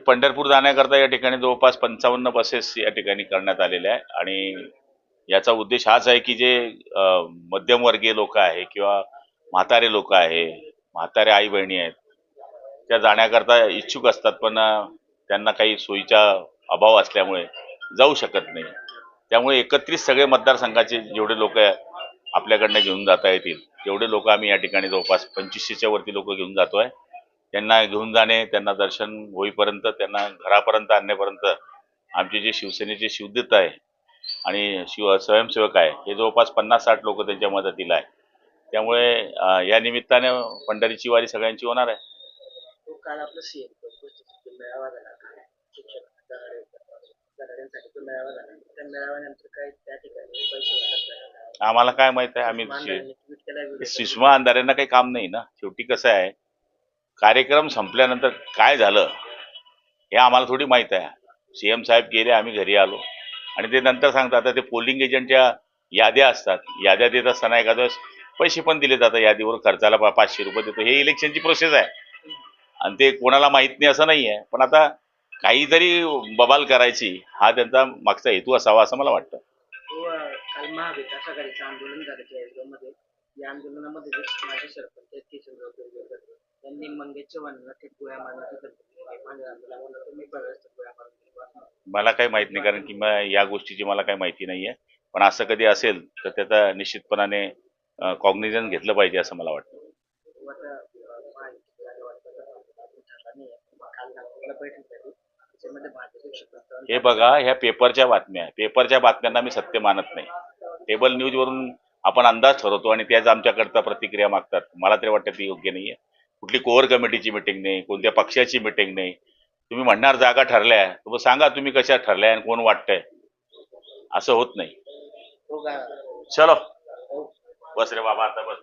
पंढरपूर जाण्याकरता या ठिकाणी जवळपास पंचावन्न बसेस या ठिकाणी करण्यात आलेल्या आहे आणि याचा उद्देश हाच आहे की जे मध्यमवर्गीय लोक आहे किंवा म्हातारे लोक आहे म्हातारे आई बहिणी आहेत त्या जाण्याकरता इच्छुक असतात पण त्यांना काही सोयीचा अभाव असल्यामुळे जाऊ शकत नाही. त्यामुळे एकत्रित सगळे मतदारसंघाचे जेवढे लोक आपल्याकडनं घेऊन जाता येतील तेवढे लोक आम्ही या ठिकाणी जवळपास पंचवीसशेच्या वरती लोक घेऊन जातोय. त्यांना घेऊन जाणे त्यांना दर्शन होईपर्यंत त्यांना घरापर्यंत आणण्यापर्यंत आमचे जे शिवसेनेचे शिवदूत आहे आणि शिव स्वयंसेवक आहे हे जवळपास पन्नास साठ लोक त्यांच्या मदतीला आहे. त्यामुळे या निमित्ताने पंढरीची वारी सगळ्यांची होणार आहे. आले. आम्हाला काय माहीत आहे आम्ही हे सुषमा अंधारेंना काही काम नाही ना. शेवटी कसं आहे कार्यक्रम संपल्यानंतर काय झालं हे आम्हाला थोडी माहीत आहे. सीएम साहेब गेले आम्ही घरी आलो. आणि ते नंतर सांगतात आता ते पोलिंग एजंटच्या याद्या असतात. याद्या देत असताना एखाद्या वेळेस पैसे पण दिले जातात यादीवर खर्चाला पा- पाचशे रुपये देतो. हे इलेक्शनची प्रोसेस आहे. आणि ते कोणाला माहीत नाही असं नाही आहे. पण आता काहीतरी बबाल करायची हा त्यांचा मागचा हेतू असावा असं मला वाटतं. हो, काल महाविकास आघाडीचं आंदोलन झालं या आंदोलनामध्ये माझे सरपंच त्यांनी मंगेश चव्हाणांना ते गोळ्या मारण्याची धमकी दिली. माझ्या आंदोलनाला तुम्ही बऱ्याच गोळ्या मारून दिल्या. मला काही माहीत नाही कारण की या गोष्टीची मला काही माहिती नाहीये. पण असं कधी असेल तर त्याचा निश्चितपणाने कॉग्निझन घेतलं पाहिजे असं मला वाटतं. हे बघा ह्या पेपरच्या बातम्या पेपरच्या बातम्यांना मी सत्य मानत नाही. टेबल न्यूजवरून आपण अंदाज ठरवतो आणि त्याच आमच्याकरता प्रतिक्रिया मागतात. मला तरी वाटतं ती योग्य नाहीये. कुठली कोअर कमिटीची मिटिंग नाही कोणत्या पक्षाची मिटिंग नाही. तुम्ही म्हणणार जागा ठरल्या तर मग सांगा तुम्ही कशा ठरल्या आणि कोण वाटतंय. असं होत नाही. गा- चलो. बस रे बाबा आता बस.